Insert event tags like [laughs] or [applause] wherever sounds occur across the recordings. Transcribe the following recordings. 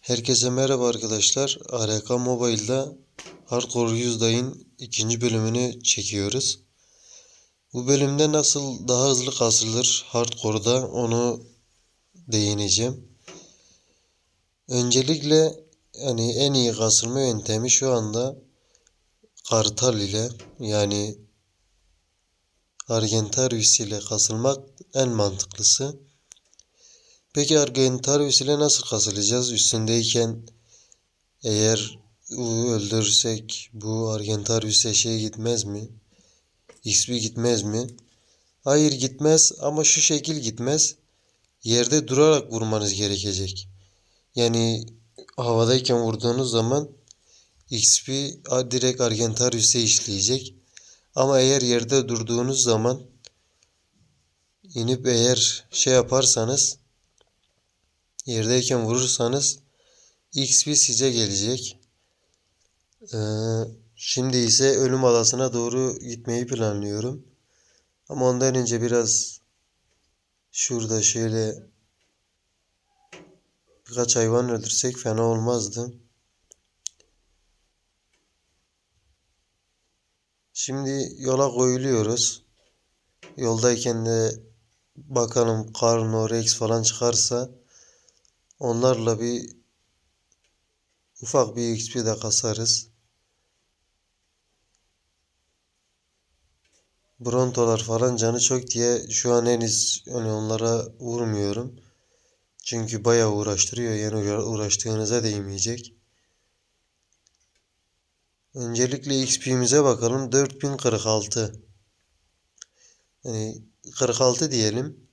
Herkese merhaba arkadaşlar. ARK Mobile'da Hardcore 100 Day'ın ikinci bölümünü çekiyoruz. Bu bölümde nasıl daha hızlı kasılır Hardcore'da onu değineceğim. Öncelikle hani en iyi kasılma yöntemi şu anda Kartal ile yani Argentarius ile kasılmak en mantıklısı. Peki Argentarius ile nasıl kasılacağız? Üstündeyken eğer öldürürsek bu Argentarius'e şey gitmez mi? XP gitmez mi? Hayır gitmez ama şu şekil gitmez. Yerde durarak vurmanız gerekecek. Yani havadayken vurduğunuz zaman XP direkt Argentarius'e işleyecek. Ama eğer yerde durduğunuz zaman inip eğer şey yaparsanız yerdeyken vurursanız XP size gelecek. Ee, şimdi ise ölüm adasına doğru gitmeyi planlıyorum. Ama ondan önce biraz şurada şöyle birkaç hayvan öldürsek fena olmazdı. Şimdi yola koyuluyoruz. Yoldayken de bakalım Karno, Rex falan çıkarsa onlarla bir ufak bir XP de kasarız. Brontolar falan canı çok diye şu an henüz hani onlara vurmuyorum. Çünkü bayağı uğraştırıyor. Yani uğraştığınıza değmeyecek. Öncelikle XP'mize bakalım. 4046. Yani 46 diyelim.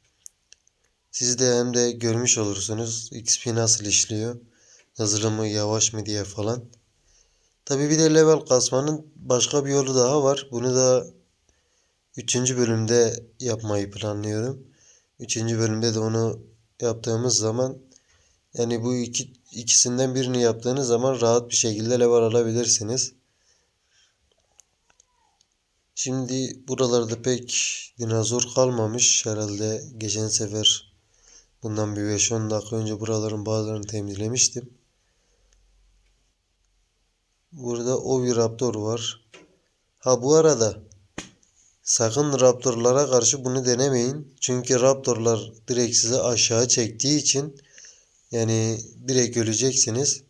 Siz de hem de görmüş olursunuz XP nasıl işliyor. Hızlı mı yavaş mı diye falan. Tabi bir de level kasmanın başka bir yolu daha var. Bunu da 3. bölümde yapmayı planlıyorum. 3. bölümde de onu yaptığımız zaman yani bu iki, ikisinden birini yaptığınız zaman rahat bir şekilde level alabilirsiniz. Şimdi buralarda pek dinozor kalmamış. Herhalde geçen sefer bundan bir 5-10 dakika önce buraların bazılarını temizlemiştim. Burada Oviraptor var. Ha bu arada sakın Raptorlara karşı bunu denemeyin. Çünkü Raptorlar direkt sizi aşağı çektiği için yani direkt öleceksiniz.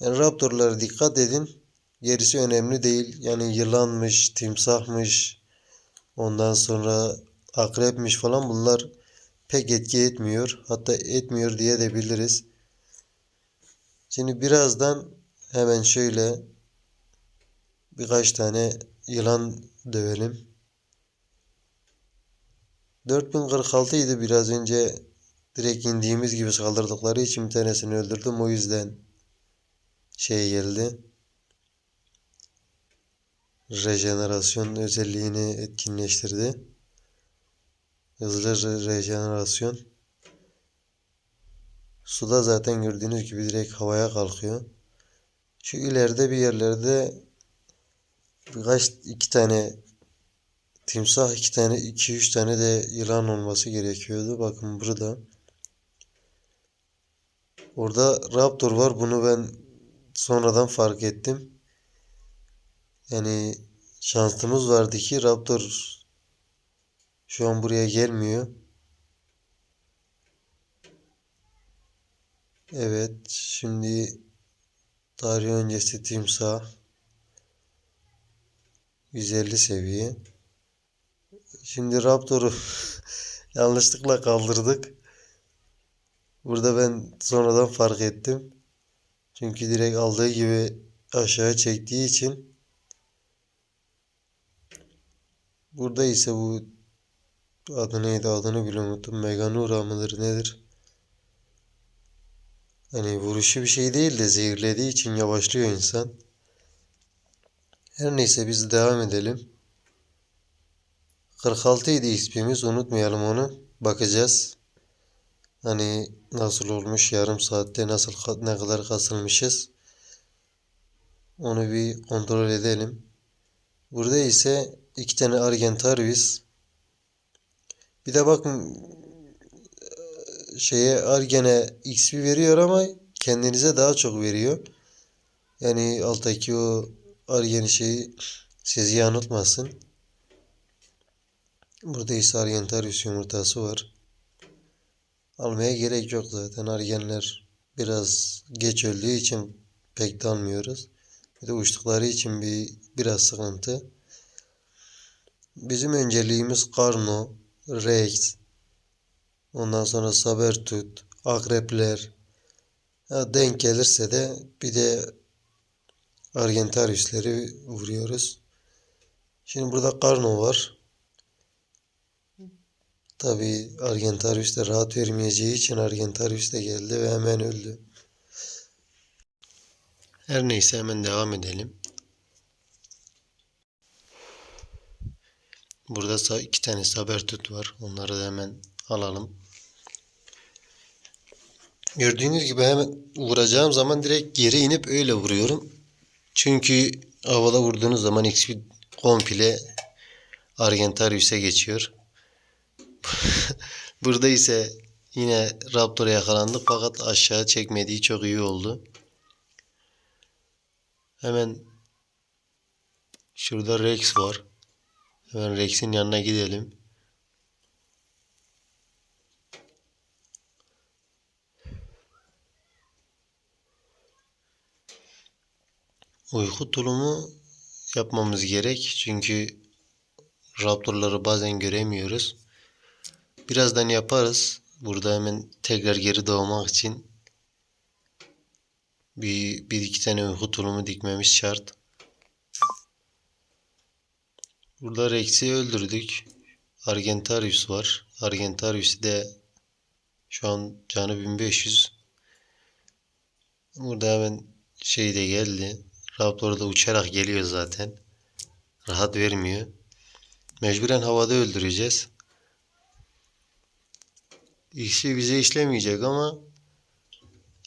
Yani Raptorlara dikkat edin. Gerisi önemli değil. Yani yılanmış, timsahmış, ondan sonra akrepmiş falan bunlar pek etki etmiyor. Hatta etmiyor diye de biliriz. Şimdi birazdan hemen şöyle birkaç tane yılan dövelim. 4046 idi biraz önce direkt indiğimiz gibi saldırdıkları için bir tanesini öldürdüm. O yüzden şey geldi rejenerasyon özelliğini etkinleştirdi. Hızlı rejenerasyon. Suda zaten gördüğünüz gibi direkt havaya kalkıyor. Şu ileride bir yerlerde birkaç iki tane timsah iki tane iki üç tane de yılan olması gerekiyordu. Bakın burada. Orada raptor var. Bunu ben sonradan fark ettim. Yani şansımız vardı ki Raptor şu an buraya gelmiyor. Evet şimdi tarih öncesi timsah 150 seviye. Şimdi Raptor'u [laughs] yanlışlıkla kaldırdık. Burada ben sonradan fark ettim. Çünkü direkt aldığı gibi aşağı çektiği için Burada ise bu adı neydi adını bile unuttum. Meganura mıdır nedir? Hani vuruşu bir şey değil de zehirlediği için yavaşlıyor insan. Her neyse biz devam edelim. 46 idi XP'miz unutmayalım onu. Bakacağız. Hani nasıl olmuş yarım saatte nasıl ne kadar kasılmışız. Onu bir kontrol edelim. Burada ise iki tane Argentarius. Bir de bakın şeye Argen'e XP veriyor ama kendinize daha çok veriyor. Yani alttaki o argen şeyi sizi yanıltmasın. Burada ise Argentarius yumurtası var. Almaya gerek yok zaten. Argenler biraz geç öldüğü için pek de almıyoruz. Bir de uçtukları için bir biraz sıkıntı. Bizim önceliğimiz Karno, Rex, ondan sonra Sabertooth, Akrepler. Ha, denk gelirse de bir de Argentarius'leri vuruyoruz. Şimdi burada Karno var. Tabi Argentarius da rahat vermeyeceği için Argentarius da geldi ve hemen öldü. Her neyse hemen devam edelim. Burada sa- iki tane sabertut var. Onları da hemen alalım. Gördüğünüz gibi hemen vuracağım zaman direkt geri inip öyle vuruyorum. Çünkü havada vurduğunuz zaman XP komple Argentarius'e geçiyor. [laughs] Burada ise yine Raptor'a yakalandık fakat aşağı çekmediği çok iyi oldu. Hemen şurada Rex var. Hemen Rex'in yanına gidelim. Uyku tulumu yapmamız gerek. Çünkü Raptor'ları bazen göremiyoruz. Birazdan yaparız. Burada hemen tekrar geri doğmak için bir, bir iki tane uyku tulumu dikmemiz şart. Burada Rex'i öldürdük. Argentarius var. Argentarius de şu an canı 1500. Burada hemen şey de geldi. Raptor da uçarak geliyor zaten. Rahat vermiyor. Mecburen havada öldüreceğiz. İşi bize işlemeyecek ama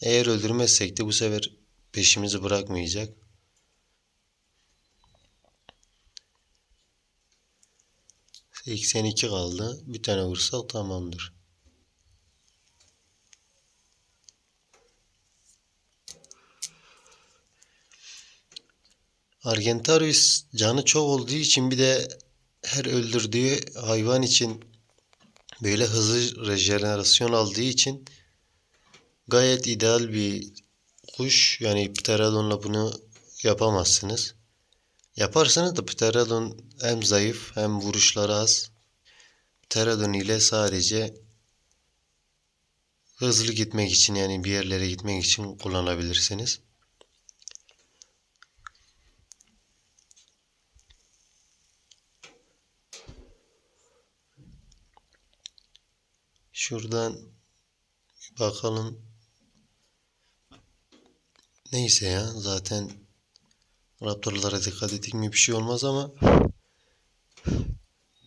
eğer öldürmezsek de bu sefer peşimizi bırakmayacak. Seksen iki kaldı. Bir tane vursak tamamdır. Argentarius canı çok olduğu için bir de her öldürdüğü hayvan için böyle hızlı rejenerasyon aldığı için gayet ideal bir kuş. Yani Pterodon'la bunu yapamazsınız. Yaparsınız da Pterodon hem zayıf hem vuruşları az. Pterodon ile sadece hızlı gitmek için yani bir yerlere gitmek için kullanabilirsiniz. Şuradan bakalım. Neyse ya zaten Raptorlara dikkat ettik mi bir şey olmaz ama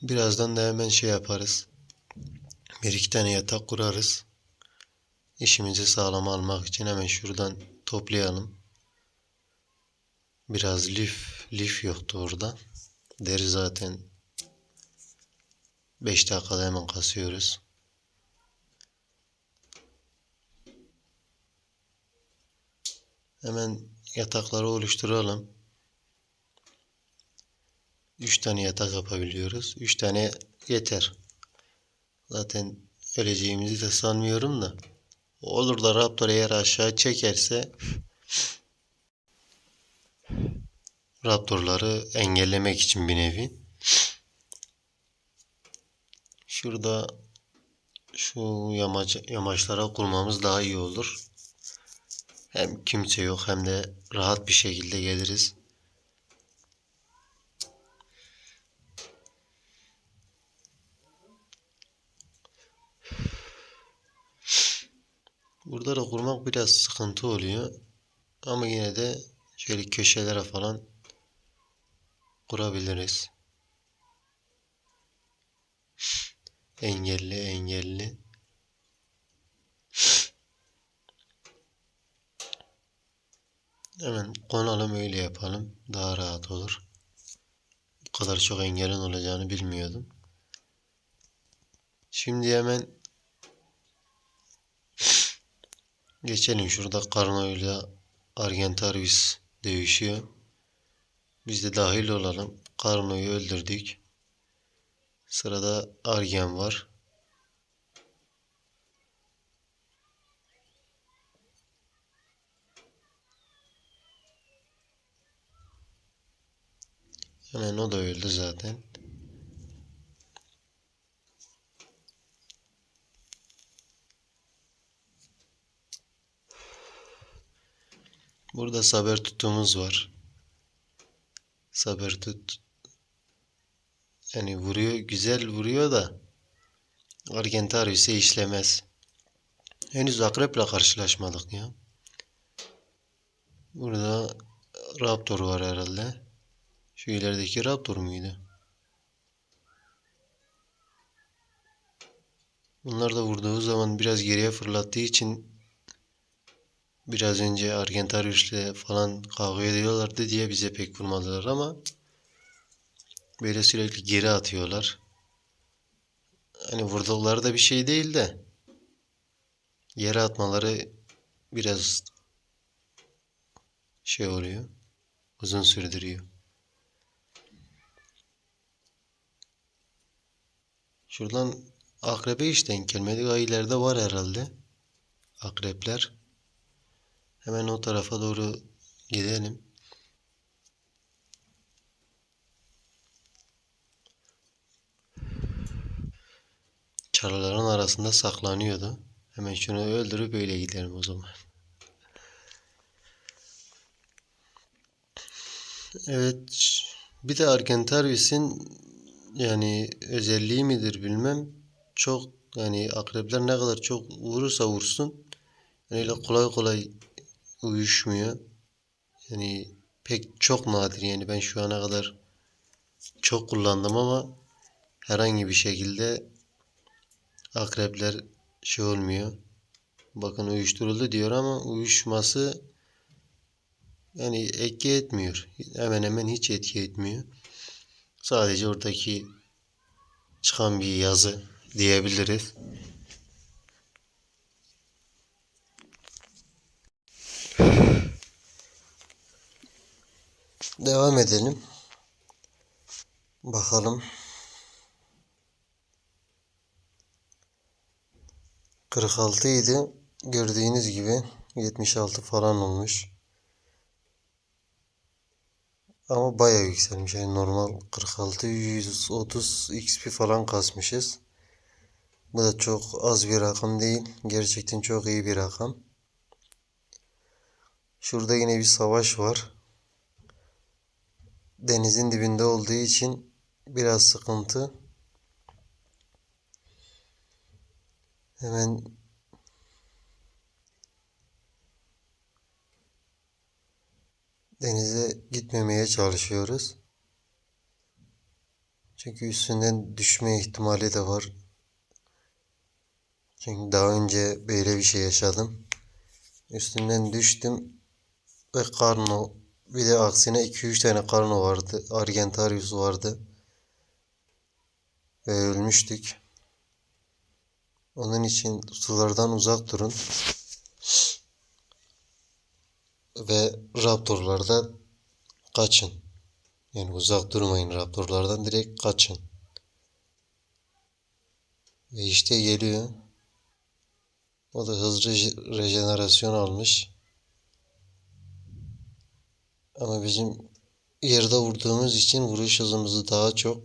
birazdan da hemen şey yaparız. Bir iki tane yatak kurarız. İşimizi sağlam almak için hemen şuradan toplayalım. Biraz lif, lif yoktu orada. Deri zaten 5 dakikada hemen kasıyoruz. Hemen yatakları oluşturalım. 3 tane yatak yapabiliyoruz. 3 tane yeter. Zaten öleceğimizi de sanmıyorum da. Olur da Raptor eğer aşağı çekerse Raptorları engellemek için bir nevi. Şurada şu yamaç, yamaçlara kurmamız daha iyi olur. Hem kimse yok hem de rahat bir şekilde geliriz. Burada da kurmak biraz sıkıntı oluyor. Ama yine de şöyle köşelere falan kurabiliriz. Engelli engelli. Hemen konalım öyle yapalım. Daha rahat olur. Bu kadar çok engelin olacağını bilmiyordum. Şimdi hemen Geçelim şurada Carno ile Argentarius dövüşüyor. Biz de dahil olalım. Carno'yu öldürdük. Sırada Argen var. Hemen o da öldü zaten. Burada saber tutumuz var. Saber tut. Yani vuruyor, güzel vuruyor da Argentarius'e işlemez. Henüz akreple karşılaşmadık ya. Burada Raptor var herhalde. Şu ilerideki Raptor muydu? Bunlar da vurduğu zaman biraz geriye fırlattığı için biraz önce Argentarius'le falan kavga ediyorlardı diye bize pek vurmadılar ama böyle sürekli geri atıyorlar. Hani vurdukları da bir şey değil de yere atmaları biraz şey oluyor. Uzun sürdürüyor. Şuradan akrebe hiç denk gelmedi. Ay ileride var herhalde. Akrepler. Hemen o tarafa doğru gidelim. Çalıların arasında saklanıyordu. Hemen şunu öldürüp öyle gidelim o zaman. Evet. Bir de Argentarius'in yani özelliği midir bilmem. Çok yani akrepler ne kadar çok vurursa vursun yani öyle kolay kolay uyuşmuyor. Yani pek çok nadir yani ben şu ana kadar çok kullandım ama herhangi bir şekilde akrepler şey olmuyor. Bakın uyuşturuldu diyor ama uyuşması yani etki etmiyor. Hemen hemen hiç etki etmiyor. Sadece oradaki çıkan bir yazı diyebiliriz. Devam edelim. Bakalım. 46 idi. Gördüğünüz gibi 76 falan olmuş. Ama bayağı yükselmiş. Yani normal 46 130 XP falan kasmışız. Bu da çok az bir rakam değil. Gerçekten çok iyi bir rakam. Şurada yine bir savaş var. Denizin dibinde olduğu için biraz sıkıntı. Hemen denize gitmemeye çalışıyoruz. Çünkü üstünden düşme ihtimali de var. Çünkü daha önce böyle bir şey yaşadım. Üstünden düştüm ve Karno bir de aksine 2-3 tane Karno vardı. Argentarius vardı. Ve ölmüştük. Onun için sulardan uzak durun. Ve raptorlarda kaçın. Yani uzak durmayın raptorlardan direkt kaçın. Ve işte geliyor. O da hızlı rejenerasyon almış. Ama bizim yerde vurduğumuz için vuruş hızımızı daha çok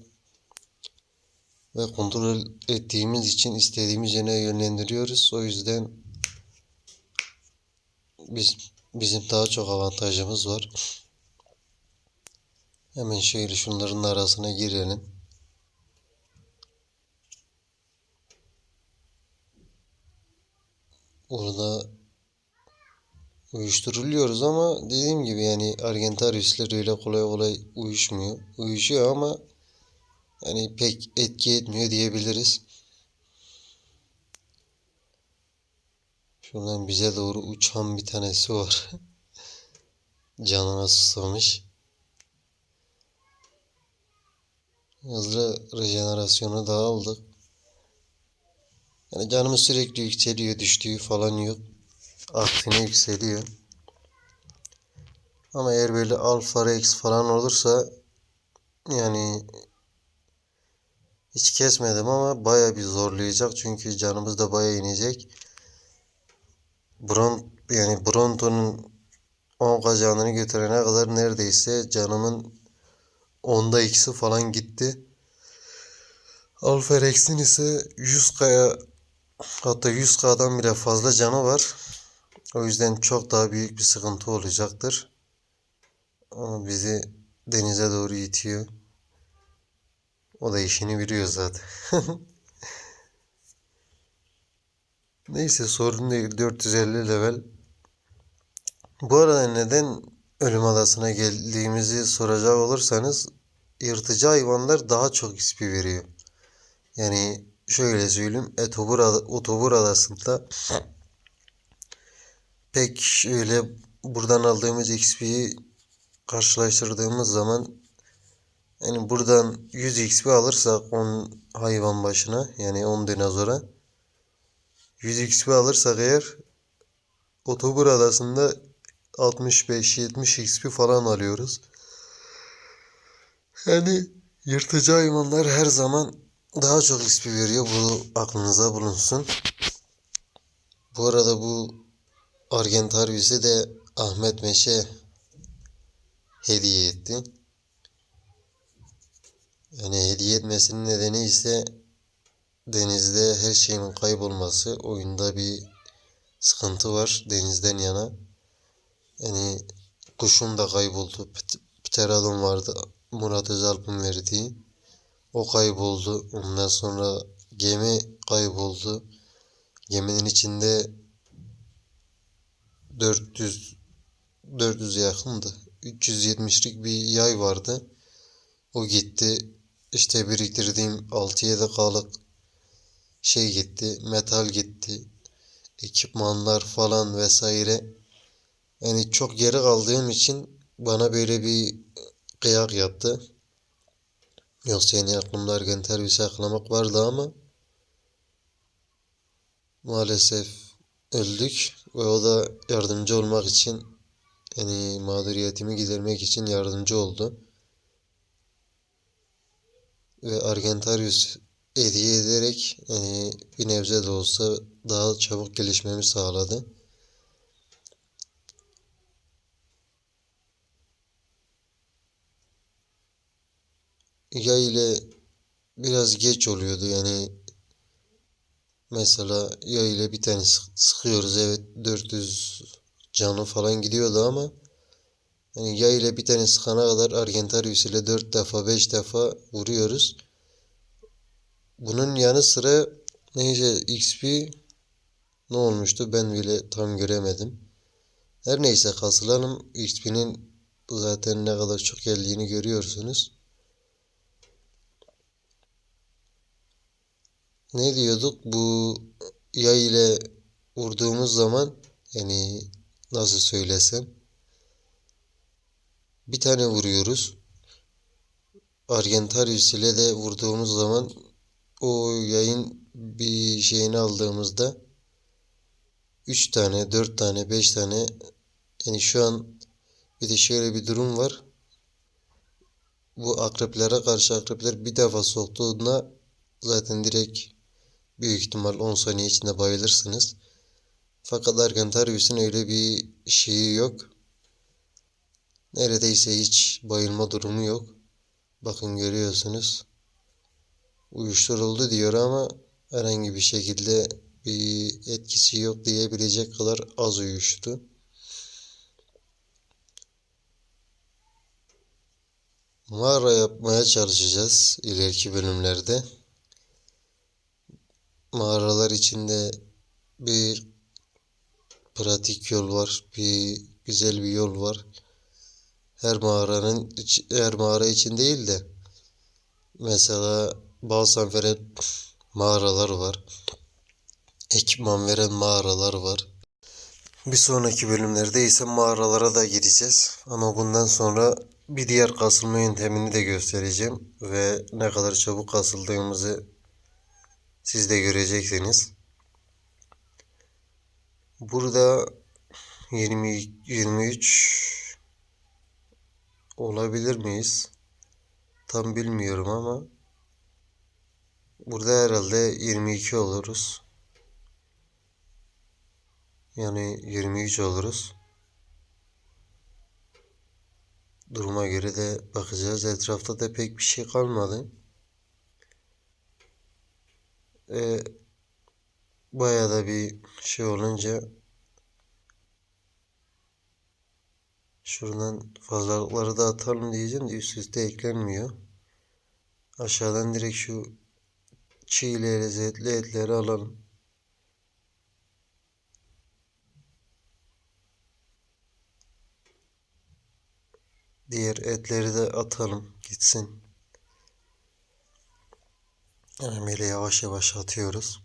ve kontrol ettiğimiz için istediğimiz yöne yönlendiriyoruz. O yüzden biz bizim daha çok avantajımız var. Hemen şöyle şunların arasına girelim. Burada uyuşturuluyoruz ama dediğim gibi yani Argentarius'ler öyle kolay kolay uyuşmuyor. Uyuşuyor ama yani pek etki etmiyor diyebiliriz. Şuradan bize doğru uçan bir tanesi var. [laughs] Canına susamış. Hızlı rejenerasyonu da aldık. Yani canımız sürekli yükseliyor, düştüğü falan yok. Aksine yükseliyor. Ama eğer böyle alfa rex falan olursa yani hiç kesmedim ama baya bir zorlayacak çünkü canımız da baya inecek. Bron yani Bronto'nun 10 canını götürene kadar neredeyse canımın onda ikisi falan gitti. Alfa Rex'in ise 100K'ya hatta 100K'dan bile fazla canı var. O yüzden çok daha büyük bir sıkıntı olacaktır. Ama bizi denize doğru itiyor. O da işini biliyor zaten. [laughs] Neyse sorun değil. 450 level. Bu arada neden ölüm adasına geldiğimizi soracak olursanız yırtıcı hayvanlar daha çok XP veriyor. Yani şöyle söyleyeyim. Etobur, Otobur adasında pek öyle buradan aldığımız XP'yi karşılaştırdığımız zaman yani buradan 100 XP alırsak 10 hayvan başına yani 10 dinozora 100 XP alırsak eğer Otobur adasında 65-70 XP falan alıyoruz. Yani yırtıcı hayvanlar her zaman daha çok XP veriyor. Bu aklınıza bulunsun. Bu arada bu Argentarius'e de Ahmet Meşe hediye etti. Yani hediye etmesinin nedeni ise denizde her şeyin kaybolması. Oyunda bir sıkıntı var denizden yana. Yani kuşun da kayboldu. Pterodon vardı. Murat Özalp'ın verdiği. O kayboldu. Ondan sonra gemi kayboldu. Geminin içinde 400 400 yakındı. 370'lik bir yay vardı. O gitti. İşte biriktirdiğim 6-7 kalık şey gitti. Metal gitti. Ekipmanlar falan vesaire. Yani çok geri kaldığım için bana böyle bir kıyak yattı. Yoksa yani aklımda Argenter saklamak vardı ama maalesef öldük ve o da yardımcı olmak için yani mağduriyetimi gidermek için yardımcı oldu. Ve Argentarius hediye ederek yani bir nebze de olsa daha çabuk gelişmemi sağladı. Yay ile biraz geç oluyordu yani mesela yay ile bir tane sıkıyoruz evet 400 canı falan gidiyordu ama yani yay ile bir tane sıkana kadar Argentarius ile 4 defa 5 defa vuruyoruz. Bunun yanı sıra neyse XP ne olmuştu ben bile tam göremedim. Her neyse kasılanım XP'nin zaten ne kadar çok geldiğini görüyorsunuz. Ne diyorduk? Bu yay ile vurduğumuz zaman yani nasıl söylesem bir tane vuruyoruz. Argentarius ile de vurduğumuz zaman o yayın bir şeyini aldığımızda 3 tane, 4 tane, 5 tane yani şu an bir de şöyle bir durum var. Bu akreplere karşı akrepler bir defa soktuğunda zaten direkt Büyük ihtimal 10 saniye içinde bayılırsınız. Fakat Argentarius'un öyle bir şeyi yok. Neredeyse hiç bayılma durumu yok. Bakın görüyorsunuz. Uyuşturuldu diyor ama herhangi bir şekilde bir etkisi yok diyebilecek kadar az uyuştu. Mağara yapmaya çalışacağız ileriki bölümlerde mağaralar içinde bir pratik yol var. Bir güzel bir yol var. Her mağaranın her mağara için değil de mesela balsam veren mağaralar var. Ekipman veren mağaralar var. Bir sonraki bölümlerde ise mağaralara da gideceğiz. Ama bundan sonra bir diğer kasılma yöntemini de göstereceğim ve ne kadar çabuk kasıldığımızı siz de göreceksiniz. Burada 20 23 olabilir miyiz? Tam bilmiyorum ama burada herhalde 22 oluruz. Yani 23 oluruz. Duruma göre de bakacağız. Etrafta da pek bir şey kalmadı. E, bayağı da bir şey olunca şuradan fazlalıkları da atalım diyeceğim de üst üste eklenmiyor. Aşağıdan direkt şu çiğ lezzetli etleri alalım. Diğer etleri de atalım gitsin. Böyle yavaş yavaş atıyoruz.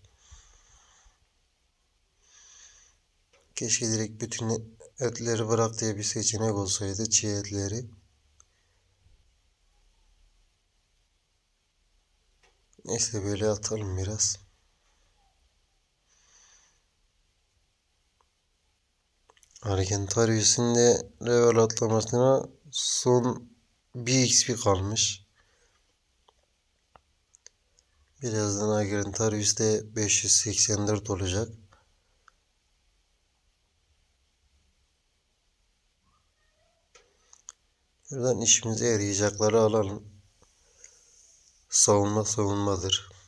Keşke direkt bütün etleri bırak diye bir seçenek olsaydı çiğ etleri. Neyse böyle atalım biraz. Argentarius'un de level atlamasına son bir XP kalmış. Birazdan Argentarius de 584 olacak. Şuradan işimize yarayacakları alalım. Savunma savunmadır.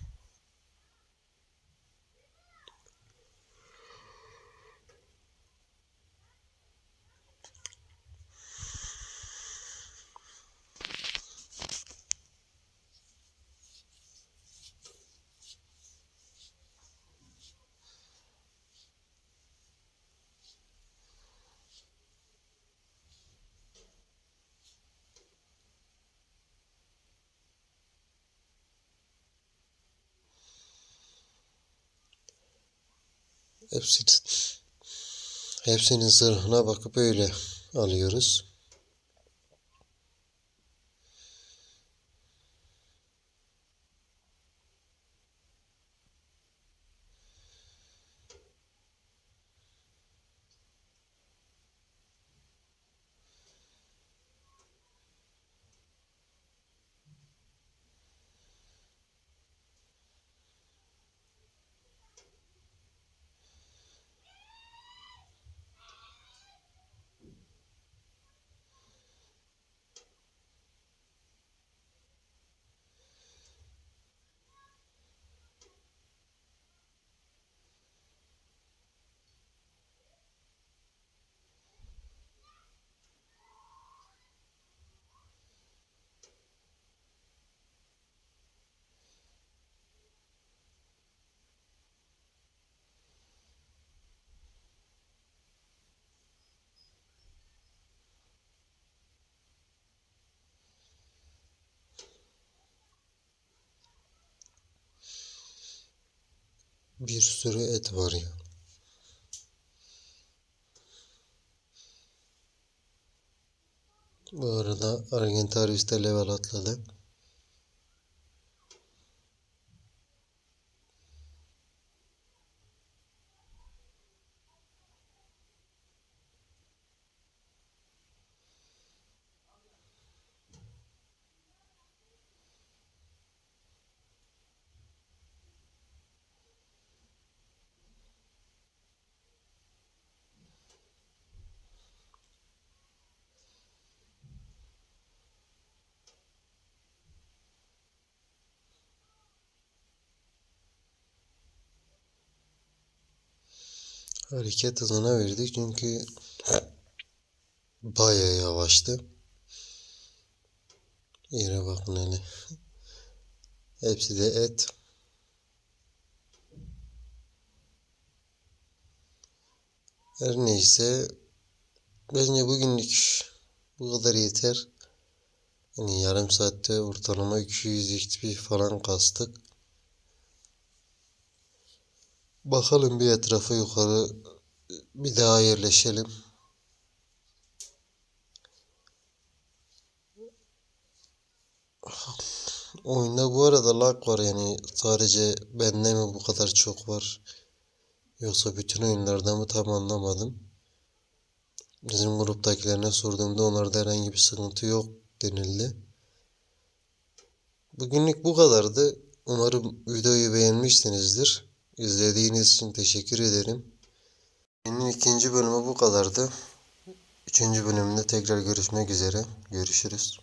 Hepsini, hepsinin zırhına bakıp öyle alıyoruz. Bir sürü et var ya. Bu arada Argentarius de level atladı. Hareket hızına verdik çünkü bayağı yavaştı. Yere bakın hele. Hepsi de et. Her neyse bence bugünlük bu kadar yeter. Yani yarım saatte ortalama 200 XP falan kastık. Bakalım bir etrafa yukarı bir daha yerleşelim. Oyunda bu arada lag var yani sadece bende mi bu kadar çok var Yoksa bütün oyunlarda mı tam anlamadım. Bizim gruptakilerine sorduğumda onlarda herhangi bir sıkıntı yok denildi. Bugünlük bu kadardı. Umarım videoyu beğenmişsinizdir. İzlediğiniz için teşekkür ederim. Benim ikinci bölümü bu kadardı. Üçüncü bölümde tekrar görüşmek üzere. Görüşürüz.